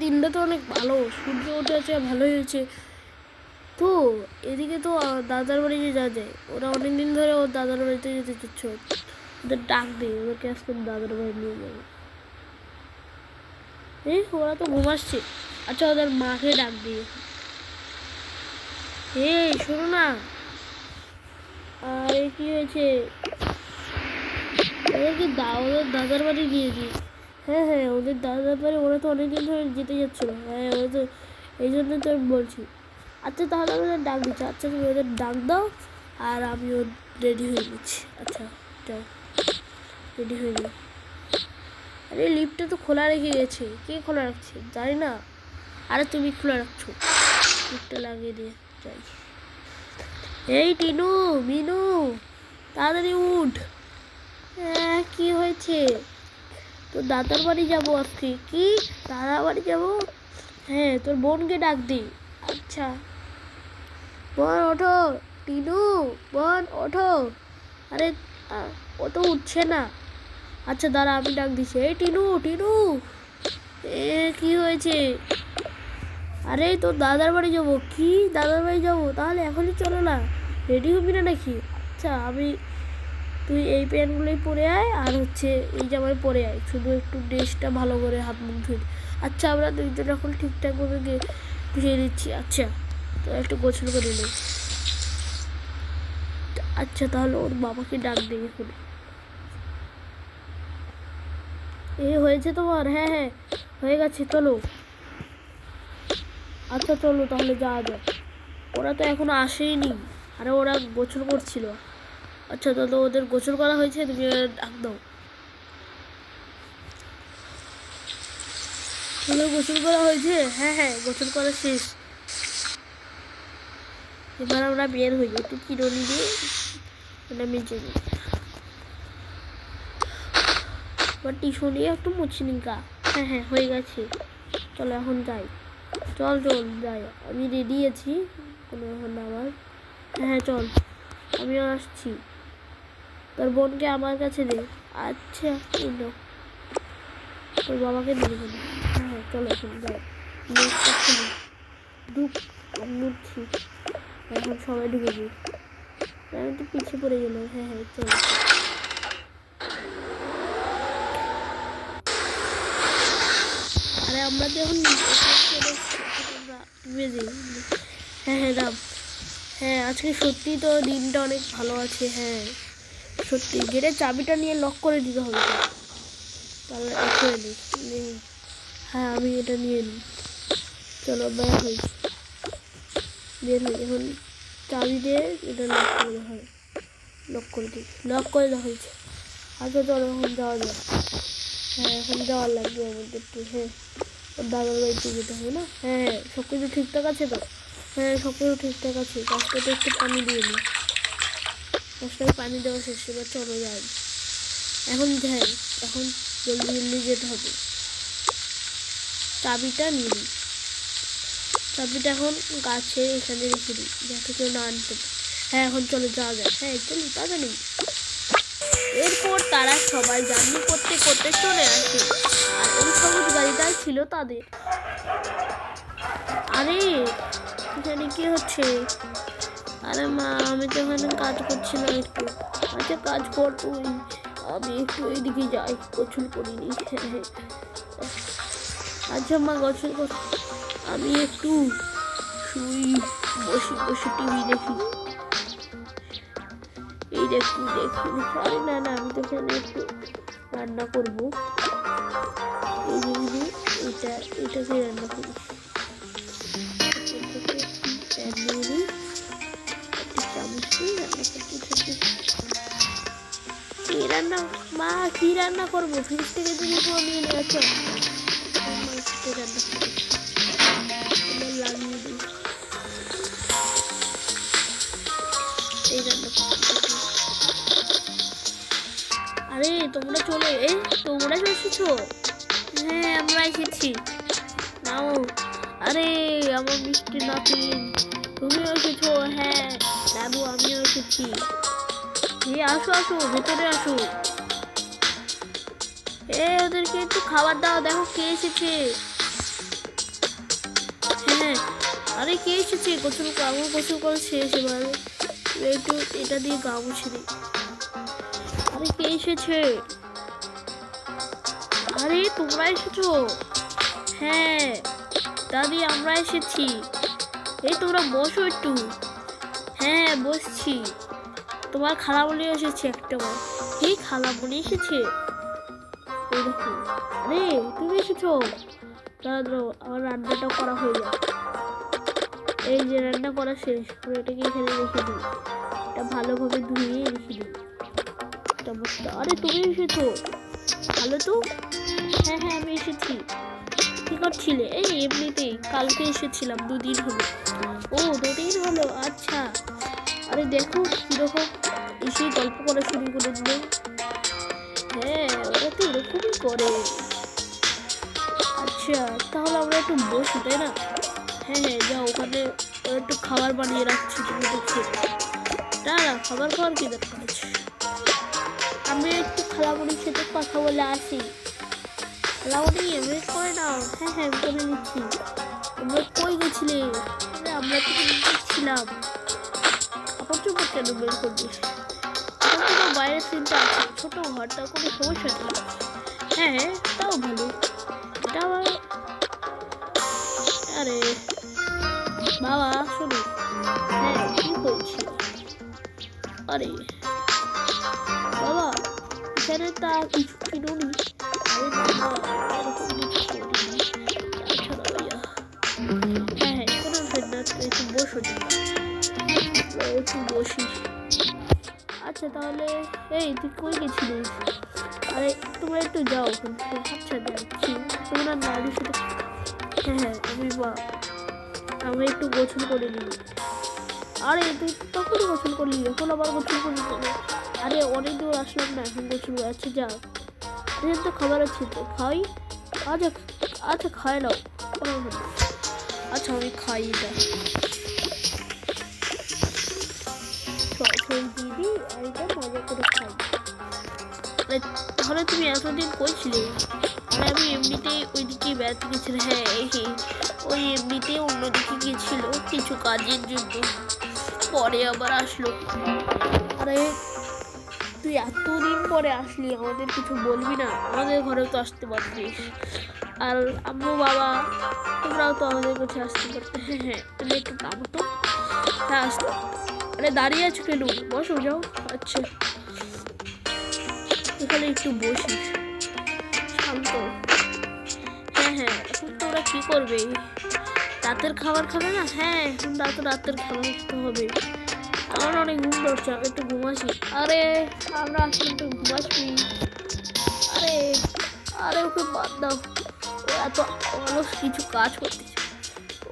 দিনটা তো অনেক ভালো, সূর্য উঠেছে, ভালোই হয়েছে। তো, এদিকে তো দাদার বাড়ি যে যা যায়, ওরা অনেক দিন ধরে ওর দাদার বাড়িতে যেতে চাচ্ছে। ওদের ডাক দিই ওদেরকে আজকে দাদার বাড়ি নিয়ে যাবে। এই, ওরা তো ঘুমাচ্ছে আচ্ছা ওদের মাকে ডাক দিয়ে এই, শোনো না। আর কি হয়েছে? ওদেরকে দা, ওদের দাদার বাড়ি নিয়ে দিই হ্যাঁ হ্যাঁ ওদের দাদার বাড়ি, ওরা তো অনেকদিন ধরে যেতে যাচ্ছিল। হ্যাঁ ওরা তো এই জন্য তো আমি বলছি। আচ্ছা তাহলে আমি ওদের ডাক দিচ্ছি। আচ্ছা তুমি ওদের ডাক দাও, আর আমিও রেডি হয়ে নিচ্ছি। আচ্ছা যাও। রেডি হয়ে যাও আরে, লিফটটা তো খোলা রেখে গেছে। কে খোলা রাখছে? জানি না। আরে, তুমি খোলা রাখছো। লিফটটা লাগিয়ে দিয়ে যাই। এই, টিনু, মিনু, তাড়াতাড়ি উঠ। হ্যাঁ কি হয়েছে? তো দাদার বাড়ি যাব আজকে। কি? দাদার বাড়ি যাব? হ্যাঁ তোর বোনকে ডাক দি। আচ্ছা। বোন, ওঠো। টিনু, বোন, ওঠো। আরে ও তো উঠছে না। আচ্ছা দাঁড়া, আমি ডাক দিচ্ছি এই টিনু টিনু। এ, কি হয়েছে? আরে, তোর দাদার বাড়ি যাব। কি? দাদার বাড়ি যাব? তাহলে এখনই চলো না। রেডি হবি না নাকি? আচ্ছা আমি তুই এই প্যান্টগুলোই পরে আয়, আর হচ্ছে এই জামাই পরে আয়। শুধু একটু ড্রেসটা ভালো করে হাত মুখ ধুয়ে আচ্ছা আমরা দুইজন এখন ঠিকঠাকভাবে গিয়ে ধুয়ে দিচ্ছি। আচ্ছা তো একটু গোছল করে নে। আচ্ছা তাহলে ওর বাবাকে ডাক দিয়ে এখন। এ, হয়েছে তোমার? হ্যাঁ হ্যাঁ হয়ে গেছে, চলো। আচ্ছা চলো, তাহলে যাওয়া যাক। ওরা তো এখনও আসেইনি আরে, ওরা গোছল করছিল। আচ্ছা তাহলে ওদের গোসল করা হয়েছে? তুমি ডাক দাও। গোসল করা হয়েছে? হ্যাঁ হ্যাঁ গোসল করা শেষ। এবার আমরা বের হই। একটু কিরণি দিয়ে মানে মেজে এবার নিয়ে একটু গা। হ্যাঁ হ্যাঁ হয়ে গেছে। চলো, এখন যাই। চল চল, যাই। আমি রেডি আছি। কোনো এখন আমার। হ্যাঁ হ্যাঁ চল। আমিও আসছি। তোর বোনকে আমার কাছে দে। আচ্ছা নাও। তোর বাবাকে দিয়ে দেবো। হ্যাঁ চলো খুলি ঢুক এখন সবাই ঢুকে যাই আমি তো পিছিয়ে পড়ে গেলাম। হ্যাঁ হ্যাঁ চলো। আরে আমরা যাই। হ্যাঁ হ্যাঁ রাম হ্যাঁ আজকে সত্যি তো দিনটা অনেক ভালো আছে। হ্যাঁ। সত্যি গেটের চাবিটা নিয়ে লক করে দিতে হবে তো। তাহলে করে। হ্যাঁ আমি এটা নিয়ে নিই। চলো, বের হই। বের হই। এখন চাবি দিয়ে এটা লক করে হয়। লক করে দিই। লক করে দেওয়া হয়েছে। আচ্ছা চলো, এখন যাওয়া যাক। হ্যাঁ এখন যাওয়ার লাগবে আমাদের একটু। হ্যাঁ দাদার বাড়িতে যেতে হবে না? হ্যাঁ সব কিছু ঠিকঠাক আছে তো? হ্যাঁ সব কিছু ঠিকঠাক আছে। গাছটাতে একটু পানি দিয়ে নিই। গাছটাকে পানি দেওয়া শেষ, এবার চলো যাই। এখন যাই এখন জলদি জলদি যেতে হবে। চাবিটা নিয়ে চাবিটা এখন গাছে এখানে রেখে দিই, যাতে কেউ না আনতে হ্যাঁ এখন চলে যাওয়া যায় হ্যাঁ চলো তাড়াতাড়ি এরপর তারা সবাই জার্নি করতে করতে চলে আসে। আর এই সবুজ গাড়িটাই ছিল তাদের। আরে, এখানে কি হচ্ছে? আরে মা, আমি তো এখানে কাজ করছি না একটু। আচ্ছা কাজ কর তুই আমি একটু এইদিকে যাই, গোসল করিনি আচ্ছা মা, গোসল কর। আমি একটু শুই, বসে বসে টিভি দেখি। এই দেখুন দেখুন আরে না না, আমি তো এখানে একটু রান্না করব। এই যে এটা এটাকে রান্না করি। রান্না, মা কি রান্না করব? ফ্রিজ থেকে যদি পুরো নিয়ে নিয়ে আছো। এই আরে, তোমরা চলে, এ, তোমরা এসেছ? হ্যাঁ আমরা এসেছি। নাও। আরে, আমার মিষ্টি নাতিন তুমিও এসেছ? হ্যাঁ দাদু, আমিও এসেছি। আসো আসো, ভেতরে আসো। এ, ওদেরকে একটু খাবার দাও, দেখো কে এসেছে। আরে কে এসেছে? গোসল আমার গোসল করে শেষ এবার একটু এটা দিয়ে গা মুছে দিই আরে কে এসেছে? আরে, তোমরা এসেছ? হ্যাঁ দাদি, আমরা এসেছি। এই, তোমরা বসো একটু। হ্যাঁ বসছি। তোমার খালামণি এসেছে একটা বার এই খালামণি এসেছে? এই আরে তুমি এসেছ? দাঁড়াও, আমার রান্নাটা করা হয়ে যাবে এই যে রান্না করা শেষ করে এটাকে এখানে রেখে দিই। এটা ভালোভাবে ধুয়ে রেখে দিই। এটা আরে তুমি এসেছ? ভালো তো? হ্যাঁ হ্যাঁ আমি এসেছি। কি করছিলে? এই এমনিতেই কালকে এসেছিলাম দুদিন হলো। ও দুদিন হলো আচ্ছা। আরে দেখো কীরকম এসে গল্প করা শুরু করে দিল। হ্যাঁ ওরা তো এরকমই করে। আচ্ছা তাহলে আমরা একটু বসি, তাই না? হ্যাঁ হ্যাঁ যাও, ওখানে একটু খাবার বানিয়ে রাখছি তুমি দেখছ না না খাবার খাওয়ার কি দরকার আছে? আমি একটু খালামুড়ির সাথে কথা বলে আসি। খালামুড়ি এমনি করে নাও। হ্যাঁ হ্যাঁ আমি করে নিচ্ছি তোমরা কই গেছিলে? আমরা তো ছিলাম। আবার চুপ কেন বের করবি এখন বাইরের সিনটা আছে, ছোট ঘরটা কোনো সমস্যা নেই। হ্যাঁ হ্যাঁ তাও ভালো। এটা আরে, বাবা, শোনো। হ্যাঁ কি করছি আরে, বাবা, এখানে তা কিছু কিনুনি আরে, বাবা এরকম হ্যাঁ হ্যাঁ কোনো একটু বসো। একটু বসি। আচ্ছা তাহলে এই, তুই কই গেছিলিস? আরে, তোমরা একটু যাও আচ্ছা যাচ্ছি। তোমরা নারীর সাথে হ্যাঁ হ্যাঁ আমি বা আমি একটু গোসল করে নিই। আরে, তুই তখন গোসল করলি, এখন আবার গোসল করলি আরে, অনেক দূর আসলাম না, এখন করে আচ্ছা যা। এখানে তো খাবার আছে তো, খাই? আচ্ছা আচ্ছা খাই নাও। আচ্ছা আমি খাই এটা। আর এটা মজা করে খাই তাহলে তুমি এতদিন করছিলে আরে আমি এমনিতেই ওইদিকে বেড়াতে গেছিলাম হ্যাঁ ওই এমনিতেই অন্যদিকে গিয়েছিল কিছু কাজের জন্য। পরে আবার আসলো। আরে তুই এতদিন পরে আসলি আমাদের কিছু বলবি না? আমাদের ঘরেও তো আসতে পারতিস। আর আম্মু বাবা তোমরাও তো আমাদের কাছে আসতে পারতে। হ্যাঁ হ্যাঁ তুমি একটু নামো তো। হ্যাঁ আসতো আরে দাঁড়িয়ে আছো কেন? বসো, যাও। আচ্ছা। এখানে একটু বসিস শান্ত। হ্যাঁ হ্যাঁ এখন তোমরা কি করবে? রাতের খাবার খাবে না? হ্যাঁ এখন রাত রাতের খাবার খেতে হবে। আমার অনেক ঘুম ধরছে, আমি একটু ঘুমাসি আরে, আমরা আসলে একটু ঘুমাসি আরে আরে, ওকে বাদ দাও। ও এত অলস কিছু কাজ করতেছে।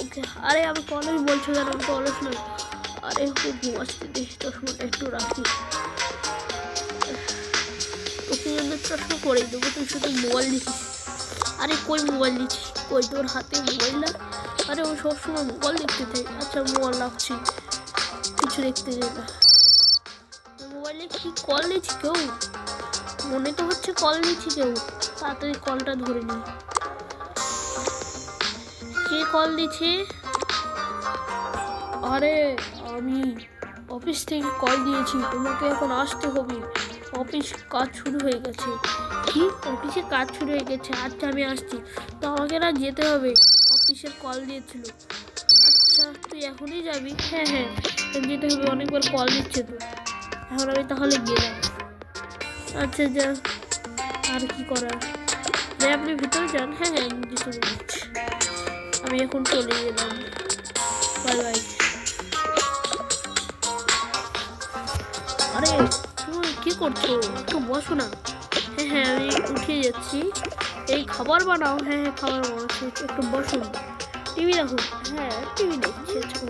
ওকে, আরে, আমি কলেজ বলছো আমি তো অলস নই। আরে ওকে ঘুমাসতে দিস দশ মিনিট একটু রাখি। তোকে জন্য প্রশ্ন করে দেবো, তুই শুধু মোবাইল দিচ্ছিস আরে কই মোবাইল দিচ্ছিস কই তোর হাতে মোবাইল না? আরে ও সবসময় মোবাইল দেখতে থাকে। আচ্ছা মোবাইল রাখছি। কিছু দেখতে যাই না। মোবাইলে কি কল নিচ্ছি কেউ? মনে তো হচ্ছে কল দিচ্ছি কেউ। তাড়াতাড়ি কলটা ধরে নি। কে কল দিচ্ছে? আরে আমি অফিস থেকে কল দিয়েছি, তোমাকে এখন আসতে হবে। অফিস কাজ শুরু হয়ে গেছে। কি? অফিসে কাজ শুরু হয়ে গেছে আচ্ছা আমি আসছি। তো আমাকে না যেতে হবে। অফিসের কল দিয়েছিল। আচ্ছা তুই এখনই যাবি? হ্যাঁ হ্যাঁ। যেতে হবে, অনেকবার কল দিচ্ছে তো এখন আমি তাহলে গেলাম। আচ্ছা যা। আর কি করার? যাই, আপনি ভিতরে যান। হ্যাঁ হ্যাঁ আমি আমি এখন চলে গেলাম। Bye bye. তুমি কি করছ? একটু বসো না। হ্যাঁ হ্যাঁ আমি উঠে যাচ্ছি। এই খাবার বানাও। হ্যাঁ হ্যাঁ খাবার বানাচ্ছি। একটু বসুন। টিভি দেখো হ্যাঁ টিভি দেখছি।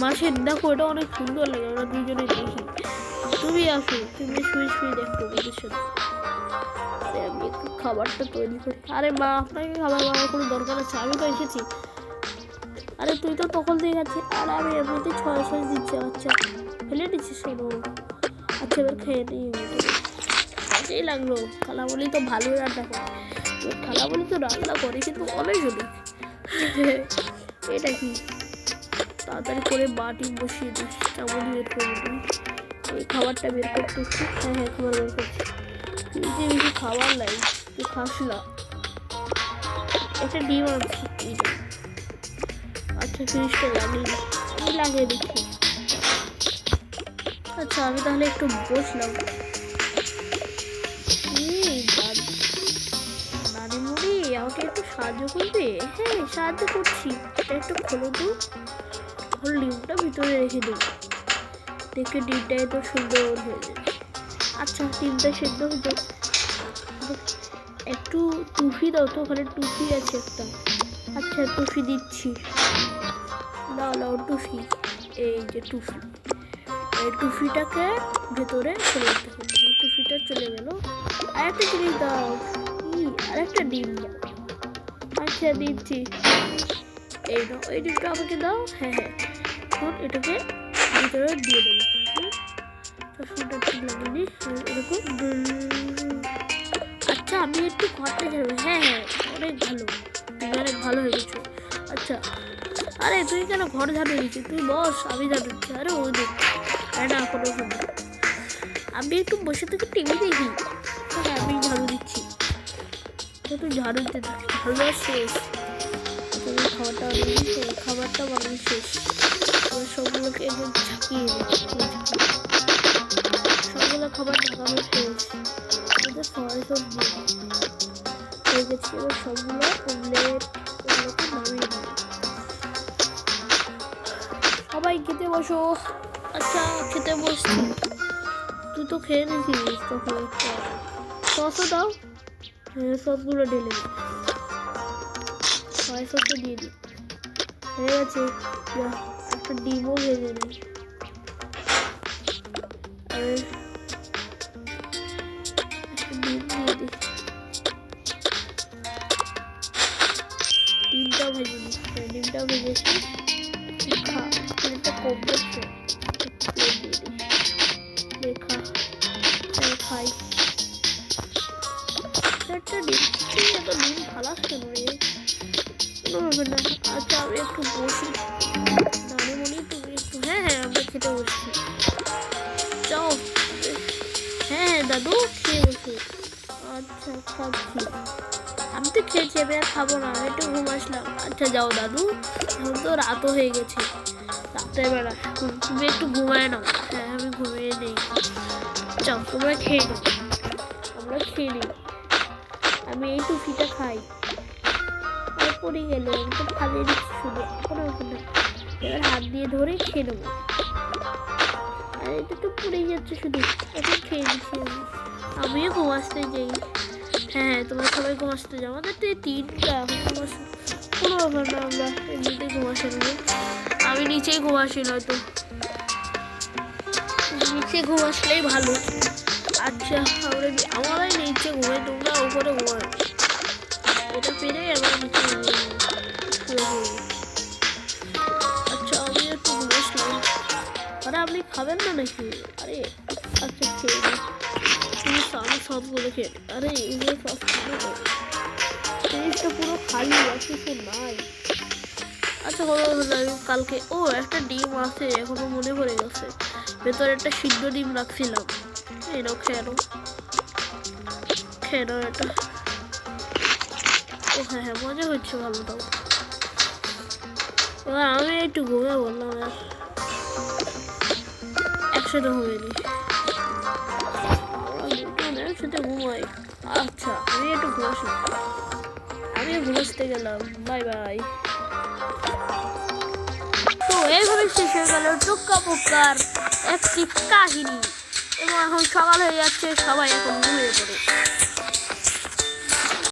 মাসের দেখো, এটা অনেক সুন্দর লাগে। আমরা দুজনে দেখি। তুমি আসো। তুমি শুয়ে শুয়ে দেখো আমি একটু খাবারটা তৈরি করি। আরে, মা, আপনাকে খাবার বানানোর কোনো দরকার আছে? আমি তো এসেছি। আরে, তুই তো তখন দিয়ে গেছে আর, আমি এমনিতে ছয় ছয় দিচ্ছি আচ্ছা। ফেলে দিচ্ছিস কেন? আচ্ছা এবার খেয়ে নিই। কাজেই লাগল। খালা বলি তো ভালোই রান্না করে। খালা বলি তো রান্না করে, কিন্তু অনেক অনেক এটা কি? তাড়াতাড়ি করে বাটি বসিয়ে দিস চামচ বের করে। দিই এই খাবারটা বের করতেছি হ্যাঁ হ্যাঁ খাবার বের করছি। ফ্রিজে বেশি খাবার নাই তুই খাস না একটা ডিম আনছি আচ্ছা ফ্রিজটা লাগিয়ে আমি লাগিয়ে দিচ্ছি। আচ্ছা আমি তাহলে একটু বসলাম। নানিমুড়ি আমাকে একটু সাহায্য করবে? হ্যাঁ সাহায্য করছি। এটা একটু খোলো তো। ওর ডিমটা ভিতরে রেখে দেবো। দেখে ডিমটা এত সুন্দর হয়ে যাবে। আচ্ছা ডিমটা সেদ্ধ হয়ে একটু টুফি দাও তো, ওখানে টুফি আছে একটা। আচ্ছা টুফি দিচ্ছি। দাও দাও, টুফি। এই যে টুফি। টুফিটাকে ভেতরে চলে যেতে হবে। টুফিটা চলে গেল। আর একটা জিনিস দাও। আর একটা ডিম দাও। আচ্ছা দিচ্ছি। এই নাও এই ডিমটা আমাকে দাও। হ্যাঁ হ্যাঁ। এখন এটাকে ভিতরে দিয়ে দেবো। চশমাটা ঠিক লাগেনি হ্যাঁ, এরকম। আচ্ছা আমি একটু ঘরটা যাব হ্যাঁ হ্যাঁ অনেক ভালো। তুমি অনেক ভালো হয়ে গেছো। আচ্ছা আরে তুই কেন ঘর ঝাড়ু দিচ্ছিস? তুই বস আমি ঝাড়ু দিচ্ছি। আরে ওই দেখ না, কোনো আমি একটু বসে থেকে টিভি দেখি। হ্যাঁ আমি ঝাড়ু দিচ্ছি। তো ঝাড়ু দিতে ঝাড়ু শেষ। খাবারটা খাবারটা বানানো শেষ। সবগুলোকে একদম ঝাঁকিয়ে সবগুলো খাবার ঢাকানো শেষ সবাই সবগুলো সবাই খেতে বসো। আচ্ছা খেতে বসছি। তুই তো খেয়ে নিয়েছিস তখন সসও দাও। হ্যাঁ সসগুলো ঢেলে দিই। সয় সসও দিয়ে দিই। হয়ে গেছে। একটা ডিমও ভেজে নিই। আর একটা ডিম দিয়ে দিই। ডিমটাও ভেজে নিই। হ্যাঁ, ডিমটাও ভেজেছি খা প্লেটটা কম আমি হ্যাঁ হ্যাঁ আমরা খেতে বসছি যাও হ্যাঁ দাদু খেয়ে বসো আচ্ছা খাচ্ছি আমি তো খেয়েছি আমি আর খাব না, একটু ঘুম আসলাম। আচ্ছা যাও দাদু, এখন তো রাতও হয়ে গেছে। রাত্রেবেলা তুমি একটু ঘুমায় নাও। হ্যাঁ আমি ঘুমিয়ে নেই। যাও, তোমরা খেয়ে নাও। আমরা খেয়ে নিই। আমি এই টুফিটা খাই। পড়ে গেল তো ফালিয়ে দিচ্ছি শুধু। কোনো ব্যাপার না। এবার হাত দিয়ে ধরে খেয়ে নেব। আর এটা তো পড়েই যাচ্ছে শুধু। এখন খেয়ে আমি। আমিও ঘুমাসতে যাই। হ্যাঁ হ্যাঁ তোমরা সবাই ঘুমাসতে যাও। আমাদের তো তিনটা ঘুমাস কোনো ব্যাপার না, আমরা এমনিতেই ঘুমাসে আমি নিচেই ঘুমাসি নয়তো নিচে ঘুমাসলেই ভালো। আচ্ছা আমরা নি- নিচে ঘুমাই, তোমরা ওপরে ঘুমাও এটা পেরে আমরা নিচে। আচ্ছা আমি একটু ঘুমাসলাম। আরে, আপনি খাবেন না নাকি? আরে আচ্ছা খেয়ে আমি সবগুলো খেয়ে আরে, এগুলো সব খাবে। জিনিসটা পুরো খালি আর কিছু নাই। আচ্ছা কোনো কালকে। ও, একটা ডিম আছে, এখনও মনে পড়ে গেছে। ভেতরে একটা সিদ্ধ ডিম রাখছিলাম। এই নাও, খেয়ে এটা। হ্যাঁ হ্যাঁ মজা হচ্ছে ভালো এবার আমি একটু ঘুমিয়ে বললাম একসাথে ঘুমিয়ে একসাথে ঘুমাই। আচ্ছা আমি একটু ঘুমাসি আমি ঘুমাসতে গেলাম। Bye bye. তো এইভাবে শেষ হয়ে গেল টুক্কা পুক্কার একটি কাহিনী। এবং এখন সকাল হয়ে যাচ্ছে, সবাই এখন ঘুমিয়ে পড়ে।